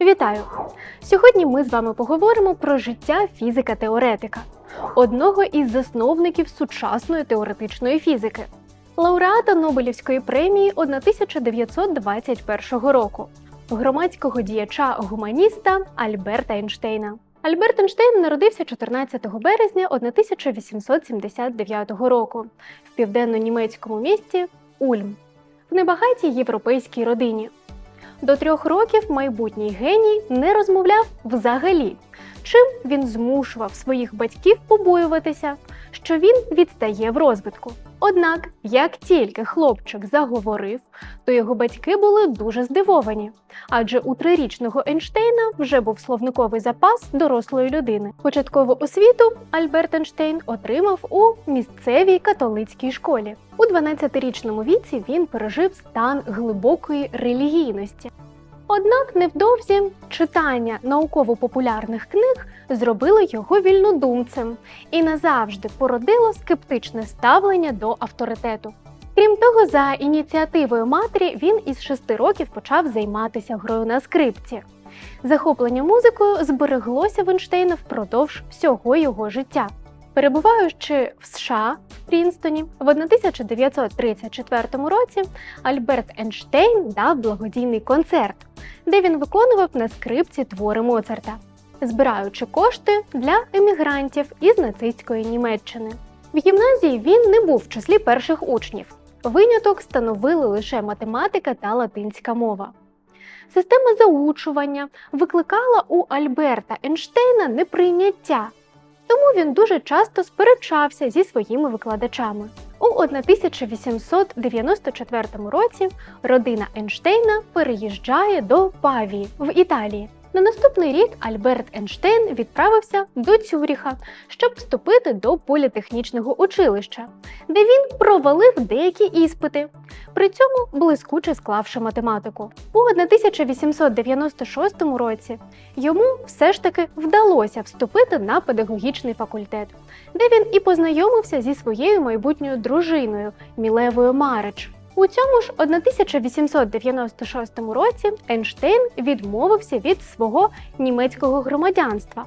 Вітаю! Сьогодні ми з вами поговоримо про життя фізика-теоретика, одного із засновників сучасної теоретичної фізики, лауреата Нобелівської премії 1921 року, громадського діяча гуманіста Альберта Ейнштейна. Альберт Ейнштейн народився 14 березня 1879 року в південно-німецькому місті Ульм в небагатій європейській родині. До трьох років майбутній геній не розмовляв взагалі, чим він змушував своїх батьків побоюватися, що він відстає в розвитку. Однак, як тільки хлопчик заговорив, то його батьки були дуже здивовані, адже у трирічного Ейнштейна вже був словниковий запас дорослої людини. Початкову освіту Альберт Ейнштейн отримав у місцевій католицькій школі. У 12-річному віці він пережив стан глибокої релігійності. Однак невдовзі читання науково-популярних книг зробило його вільнодумцем і назавжди породило скептичне ставлення до авторитету. Крім того, за ініціативою матері він із шести років почав займатися грою на скрипці. Захоплення музикою збереглося в Ейнштейна впродовж всього його життя. Перебуваючи в США в Прінстоні, в 1934 році Альберт Ейнштейн дав благодійний концерт, де він виконував на скрипці твори Моцарта, збираючи кошти для емігрантів із нацистської Німеччини. В гімназії він не був в числі перших учнів. Виняток становили лише математика та латинська мова. Система заучування викликала у Альберта Ейнштейна неприйняття, тому він дуже часто сперечався зі своїми викладачами. У 1894 році родина Ейнштейна переїжджає до Павії в Італії. На наступний рік Альберт Ейнштейн відправився до Цюріха, щоб вступити до політехнічного училища, де він провалив деякі іспити, при цьому блискуче склавши математику. У 1896 році йому все ж таки вдалося вступити на педагогічний факультет, де він і познайомився зі своєю майбутньою дружиною Мілевою Марич. У цьому ж 1896 році Ейнштейн відмовився від свого німецького громадянства.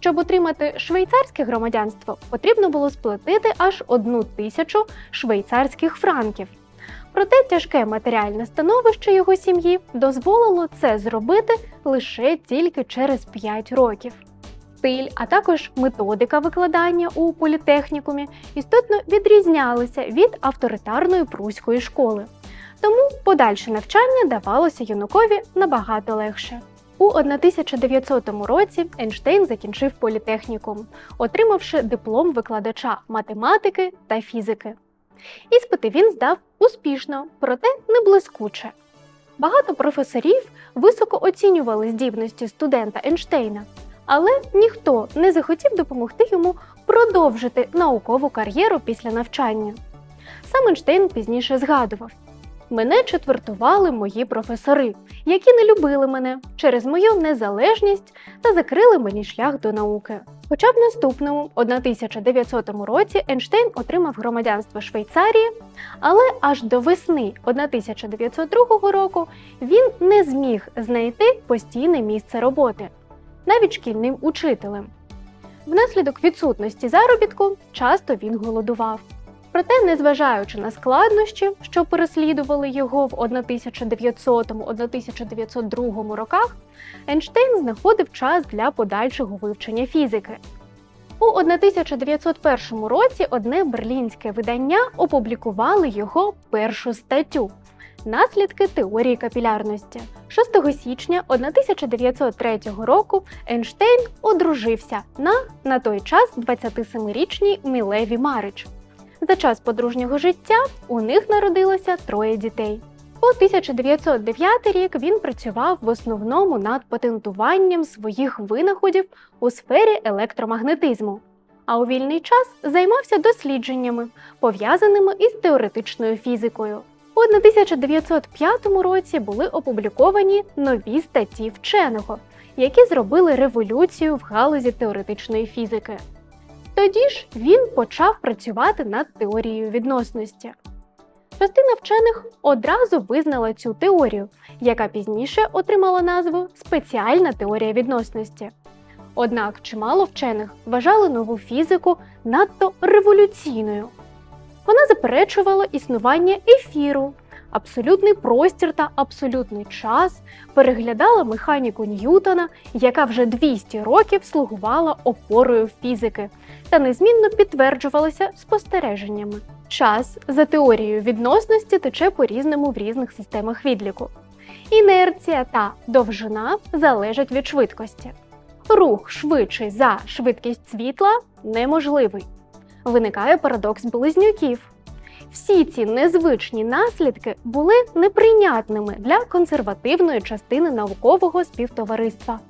Щоб отримати швейцарське громадянство, потрібно було сплатити аж одну тисячу швейцарських франків. Проте тяжке матеріальне становище його сім'ї дозволило це зробити лише тільки через 5 років. Стиль, а також методика викладання у політехнікумі істотно відрізнялися від авторитарної пруської школи. Тому подальше навчання давалося юнакові набагато легше. У 1900 році Ейнштейн закінчив політехнікум, отримавши диплом викладача математики та фізики. Іспити він здав успішно, проте не блискуче. Багато професорів високо оцінювали здібності студента Ейнштейна, але ніхто не захотів допомогти йому продовжити наукову кар'єру після навчання. Сам Ейнштейн пізніше згадував: мене четвертували мої професори, які не любили мене через мою незалежність та закрили мені шлях до науки. Хоча в наступному 1900 році Ейнштейн отримав громадянство Швейцарії, але аж до весни 1902 року він не зміг знайти постійне місце роботи, навіть шкільним учителем. Внаслідок відсутності заробітку часто він голодував. Проте, незважаючи на складнощі, що переслідували його в 1900-1902 роках, Ейнштейн знаходив час для подальшого вивчення фізики. У 1901 році одне берлінське видання опублікували його першу статтю Наслідки теорії капілярності. 6 січня 1903 року Ейнштейн одружився на на той час 27-річній Мілеві Марич. За час подружнього життя у них народилося троє дітей. У 1909 рік він працював в основному над патентуванням своїх винаходів у сфері електромагнетизму, а у вільний час займався дослідженнями, пов'язаними із теоретичною фізикою. У 1905 році були опубліковані нові статті вченого, які зробили революцію в галузі теоретичної фізики. Тоді ж він почав працювати над теорією відносності. Частина вчених одразу визнала цю теорію, яка пізніше отримала назву спеціальна теорія відносності. Однак чимало вчених вважали нову фізику надто революційною. Вона заперечувала існування ефіру, абсолютний простір та абсолютний час, переглядала механіку Ньютона, яка вже 200 років слугувала опорою фізики, та незмінно підтверджувалася спостереженнями. Час за теорією відносності тече по-різному в різних системах відліку. Інерція та довжина залежать від швидкості. Рух швидший за швидкість світла неможливий. Виникає парадокс близнюків. Всі ці незвичні наслідки були неприйнятними для консервативної частини наукового співтовариства.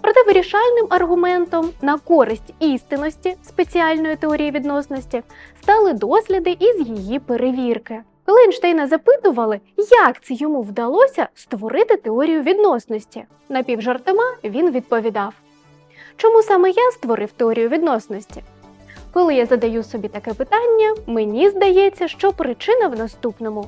Проте вирішальним аргументом на користь істинності спеціальної теорії відносності стали досліди із її перевірки. Коли Ейнштейна запитували, як це йому вдалося створити теорію відносності, напівжартома він відповідав: Чому саме я створив теорію відносності? Коли я задаю собі таке питання, мені здається, що причина в наступному.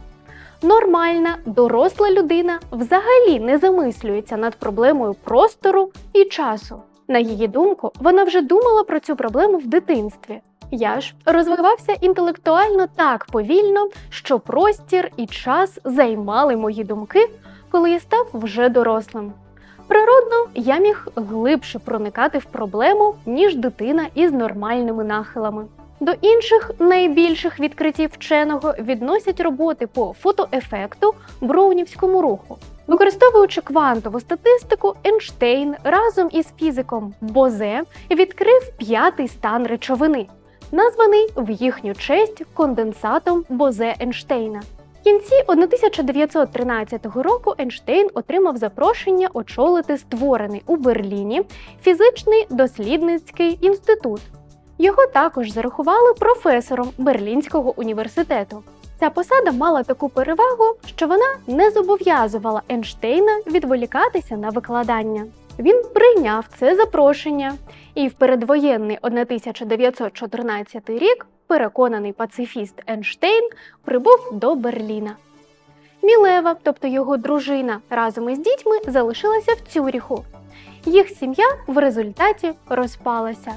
Нормальна, доросла людина взагалі не замислюється над проблемою простору і часу. На її думку, вона вже думала про цю проблему в дитинстві. Я ж розвивався інтелектуально так повільно, що простір і час займали мої думки, коли я став вже дорослим. Природно, я міг глибше проникати в проблему, ніж дитина із нормальними нахилами. До інших найбільших відкриттів вченого відносять роботи по фотоефекту броунівському руху. Використовуючи квантову статистику, Ейнштейн разом із фізиком Бозе відкрив п'ятий стан речовини, названий в їхню честь конденсатом Бозе Ейнштейна. Кінці 1913 року Ейнштейн отримав запрошення очолити створений у Берліні фізичний дослідницький інститут. Його також зарахували професором Берлінського університету. Ця посада мала таку перевагу, що вона не зобов'язувала Ейнштейна відволікатися на викладання. Він прийняв це запрошення і в передвоєнний 1914 рік переконаний пацифіст Ейнштейн прибув до Берліна. Мілева, тобто його дружина, разом із дітьми залишилася в Цюріху. Їх сім'я в результаті розпалася.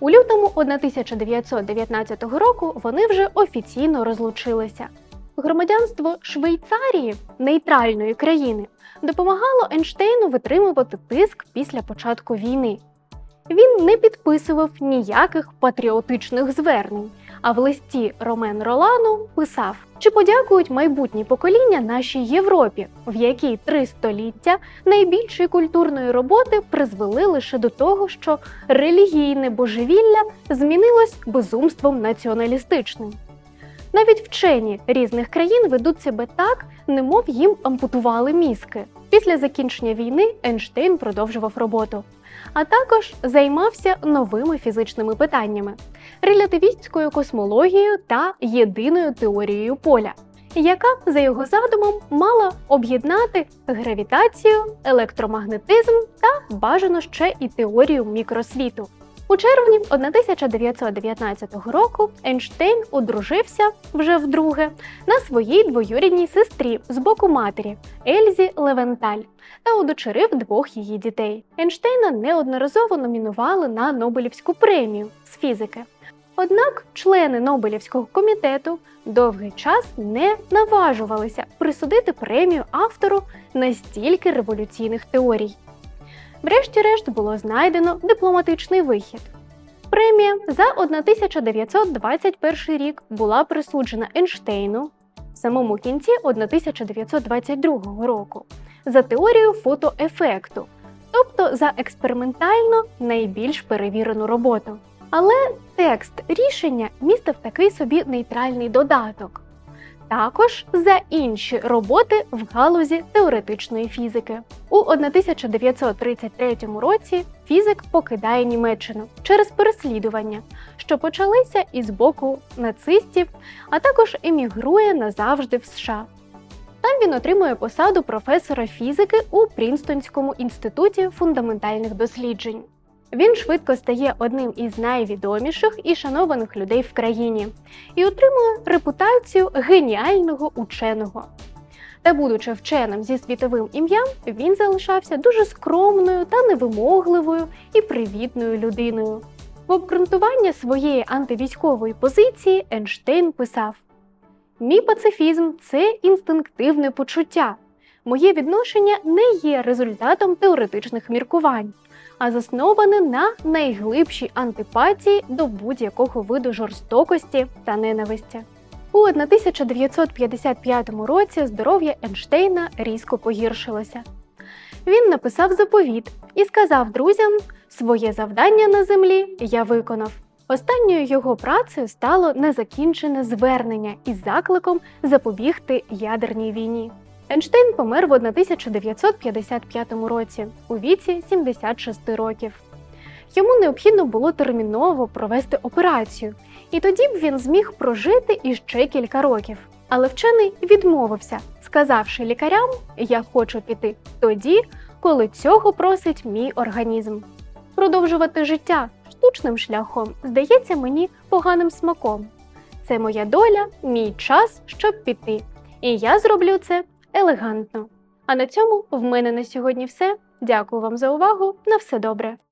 У лютому 1919 року вони вже офіційно розлучилися. Громадянство Швейцарії, нейтральної країни, допомагало Ейнштейну витримувати тиск після початку війни. Він не підписував ніяких патріотичних звернень, а в листі Ромен Ролану писав, чи подякують майбутні покоління нашій Європі, в якій три століття найбільшої культурної роботи призвели лише до того, що релігійне божевілля змінилось безумством націоналістичним. Навіть вчені різних країн ведуть себе так, немов їм ампутували мізки. Після закінчення війни Ейнштейн продовжував роботу, а також займався новими фізичними питаннями, релятивістською космологією та єдиною теорією поля, яка, за його задумом, мала об'єднати гравітацію, електромагнетизм та бажано ще і теорію мікросвіту. У червні 1919 року Ейнштейн одружився вже вдруге на своїй двоюрідній сестрі з боку матері Ельзі Левенталь та удочерив двох її дітей. Ейнштейна неодноразово номінували на Нобелівську премію з фізики. Однак члени Нобелівського комітету довгий час не наважувалися присудити премію автору настільки революційних теорій. Врешті-решт було знайдено дипломатичний вихід. Премія за 1921 рік була присуджена Ейнштейну в самому кінці 1922 року за теорію фотоефекту, тобто за експериментально найбільш перевірену роботу. Але текст рішення містив такий собі нейтральний додаток. Також за інші роботи в галузі теоретичної фізики. У 1933 році фізик покидає Німеччину через переслідування, що почалися із боку нацистів, а також емігрує назавжди в США. Там він отримує посаду професора фізики у Прінстонському інституті фундаментальних досліджень. Він швидко стає одним із найвідоміших і шанованих людей в країні і отримує репутацію геніального ученого. Та, будучи вченим зі світовим ім'ям, він залишався дуже скромною та невимогливою і привітною людиною. В обґрунтування своєї антивійськової позиції Ейнштейн писав: Мій пацифізм це інстинктивне почуття. Моє відношення не є результатом теоретичних міркувань, а засноване на найглибшій антипатії до будь-якого виду жорстокості та ненависті. У 1955 році здоров'я Ейнштейна різко погіршилося. Він написав заповіт і сказав друзям: своє завдання на землі я виконав. Останньою його працею стало незакінчене звернення із закликом запобігти ядерній війні. Ейнштейн помер в 1955 році у віці 76 років. Йому необхідно було терміново провести операцію, і тоді б він зміг прожити іще кілька років. Але вчений відмовився, сказавши лікарям: Я хочу піти тоді, коли цього просить мій організм. Продовжувати життя штучним шляхом здається мені поганим смаком. Це моя доля, мій час, щоб піти. І я зроблю це елегантно. А на цьому в мене на сьогодні все. Дякую вам за увагу. На все добре.